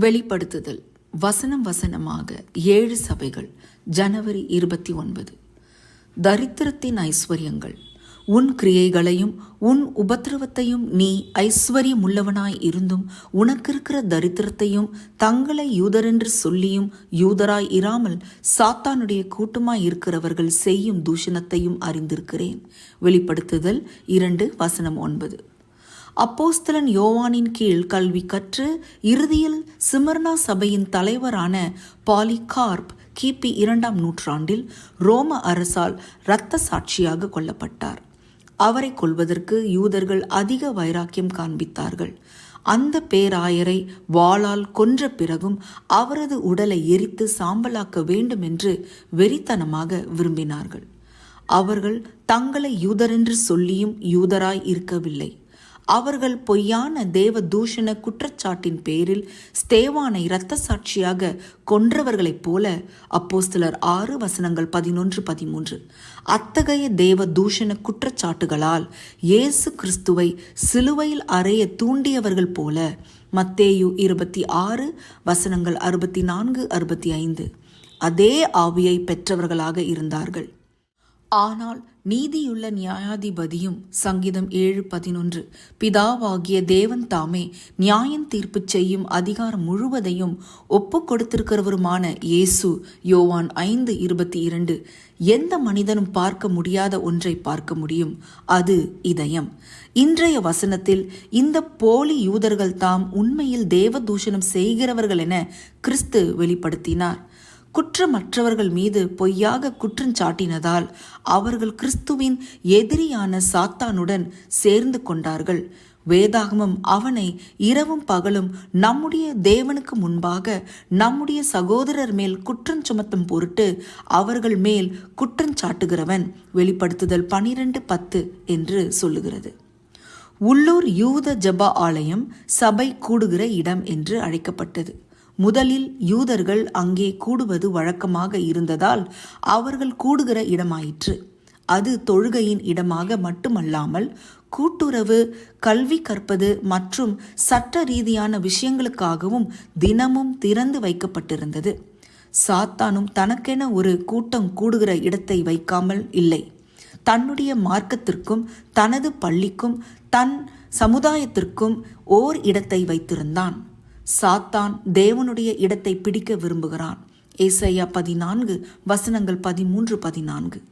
வெளிப்படுத்துதல். வசனம் வசனமாக ஏழு சபைகள். ஜனவரி இருபத்தி ஒன்பது. தரித்திரத்தின் ஐஸ்வர்யங்கள். உன் கிரியைகளையும் உன் உபத்திரவத்தையும் நீ ஐஸ்வர்யமுள்ளவனாய் இருந்தும் உனக்கிருக்கிற தரித்திரத்தையும் தங்களை யூதரென்று சொல்லியும் யூதராய் இராமல் சாத்தானுடைய கூட்டமாய் இருக்கிறவர்கள் செய்யும் தூஷணத்தையும் அறிந்திருக்கிறேன். வெளிப்படுத்துதல் இரண்டு வசனம் ஒன்பது. அப்போஸ்தலன் யோவானின் கீழ் கல்வி கற்று இறுதியில் சிமர்னா சபையின் தலைவரான பாலிகார்ப் கிபி இரண்டாம் நூற்றாண்டில் ரோம அரசால் இரத்த சாட்சியாக கொல்லப்பட்டார். அவரை கொல்வதற்கு யூதர்கள் அதிக வைராக்கியம் காண்பித்தார்கள். அந்த பேராயரை வாளால் கொன்ற பிறகும் அவரது உடலை எரித்து சாம்பலாக்க வேண்டும் என்று வெறித்தனமாக விரும்பினார்கள். அவர்கள் தங்களை யூதரென்று சொல்லியும் யூதராய் இருக்கவில்லை. அவர்கள் பொய்யான தேவ தூஷண குற்றச்சாட்டின் பேரில் ஸ்தேவானை இரத்த சாட்சியாக கொன்றவர்களைப் போல அப்போஸ்தலர் ஆறு வசனங்கள் பதினொன்று பதிமூன்று. அத்தகைய தேவ தூஷண குற்றச்சாட்டுகளால் இயேசு கிறிஸ்துவை சிலுவையில் அறைய தூண்டியவர்கள் போல மத்தேயு இருபத்தி ஆறு வசனங்கள் அறுபத்தி நான்கு அறுபத்தி ஐந்து. அதே ஆவியை பெற்றவர்களாக இருந்தார்கள். ஆனால் நீதியுள்ள நியாயாதிபதியும் சங்கீதம் ஏழு பதினொன்று. பிதாவாகிய தேவன் தாமே நியாயம் தீர்ப்பு செய்யும் அதிகாரம் முழுவதையும் ஒப்பு கொடுத்திருக்கிறவருமான இயேசு. யோவான் ஐந்து இருபத்தி இரண்டு. எந்த மனிதனும் பார்க்க முடியாத ஒன்றை பார்க்க முடியும். அது இதயம். இன்றைய வசனத்தில் இந்த போலி யூதர்கள் தாம் உண்மையில் தேவதூஷணம் செய்கிறவர்கள் என கிறிஸ்து வெளிப்படுத்தினார். குற்றமற்றவர்கள் மீது பொய்யாக குற்றஞ்சாட்டினதால் அவர்கள் கிறிஸ்துவின் எதிரியான சாத்தானுடன் சேர்ந்து கொண்டார்கள். வேதாகமம் அவனை இரவும் பகலும் நம்முடைய தேவனுக்கு முன்பாக நம்முடைய சகோதரர் மேல் குற்றம் சுமத்தும் பொருட்டு அவர்கள் மேல் குற்றஞ்சாட்டுகிறவன் வெளிப்படுத்துதல் பனிரெண்டு பத்து என்று சொல்லுகிறது. உள்ளூர் யூத ஜபா ஆலயம் சபை கூடுகிற இடம் என்று அழைக்கப்பட்டது. முதலில் யூதர்கள் அங்கே கூடுவது வழக்கமாக இருந்ததால் அவர்கள் கூடுகிற இடமாயிற்று. அது தொழுகையின் இடமாக மட்டுமல்லாமல் கூட்டுறவு கல்வி கற்பது மற்றும் சட்ட ரீதியான விஷயங்களுக்காகவும் தினமும் திறந்து வைக்கப்பட்டிருந்தது. சாத்தானும் தனக்கென ஒரு கூட்டம் கூடுகிற இடத்தை வைக்காமல் இல்லை. தன்னுடைய மார்க்கத்திற்கும் தனது பள்ளிக்கும் தன் சமுதாயத்திற்கும் ஓர் இடத்தை வைத்திருந்தான். சாத்தான் தேவனுடைய இடத்தை பிடிக்க விரும்புகிறான். ஏசையா பதினான்கு வசனங்கள் பதிமூன்று பதினான்கு.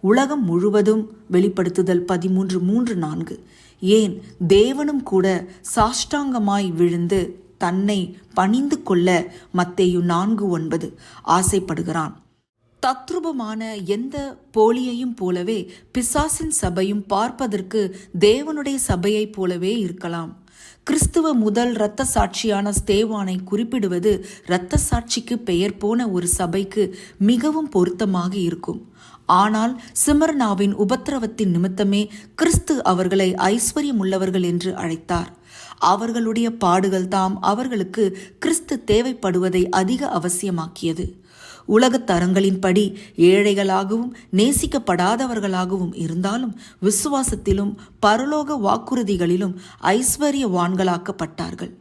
உலகம் முழுவதும் வெளிப்படுத்துதல் பதிமூன்று மூன்று நான்கு. ஏன் தேவனும் கூட சாஷ்டாங்கமாய் விழுந்து தன்னை பணிந்து கொள்ள மத்தேயு நான்கு ஒன்பது ஆசைப்படுகிறான். தத்ரூபமான எந்த போலியையும் போலவே பிசாசின் சபையும் பார்ப்பதற்கு தேவனுடைய சபையைப் போலவே இருக்கலாம். கிறிஸ்துவ முதல் இரத்த சாட்சியான ஸ்தேவானை குறிப்பிடுவது இரத்த சாட்சிக்கு பெயர் போன ஒரு சபைக்கு மிகவும் பொருத்தமாக இருக்கும். ஆனால் சிமர்னாவின் உபத்திரவத்தின் நிமித்தமே கிறிஸ்து அவர்களை ஐஸ்வர்யம் உள்ளவர்கள் என்று அழைத்தார். அவர்களுடைய பாடுகள் தாம் அவர்களுக்கு கிறிஸ்து தேவைப்படுவதை அதிக அவசியமாக்கியது. உலகத் தரங்களின்படி ஏழைகளாகவும் நேசிக்கப்படாதவர்களாகவும் இருந்தாலும் விசுவாசத்திலும் பரலோக வாக்குறுதிகளிலும் ஐஸ்வர்யவான்களாக்கப்பட்டார்கள்.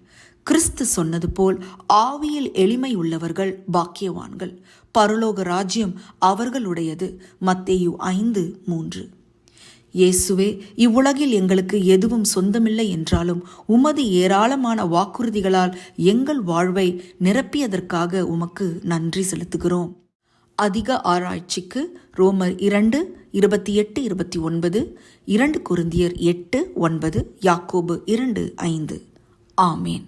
கிறிஸ்து சொன்னது போல் ஆவியில் எளிமை உள்ளவர்கள் பாக்கியவான்கள். பரலோக ராஜ்யம் அவர்களுடையது. மத்தேயு ஐந்து மூன்று. இயேசுவே இவ்வுலகில் எங்களுக்கு எதுவும் சொந்தமில்லை என்றாலும் உமது ஏராளமான வாக்குறுதிகளால் எங்கள் வாழ்வை நிரப்பியதற்காக உமக்கு நன்றி செலுத்துகிறோம். அதிக ஆராய்ச்சிக்கு ரோமர் இரண்டு இருபத்தி எட்டு இருபத்தி ஒன்பது இரண்டு குருந்தியர் எட்டு ஒன்பது யாக்கோபு இரண்டு ஐந்து. ஆமேன்.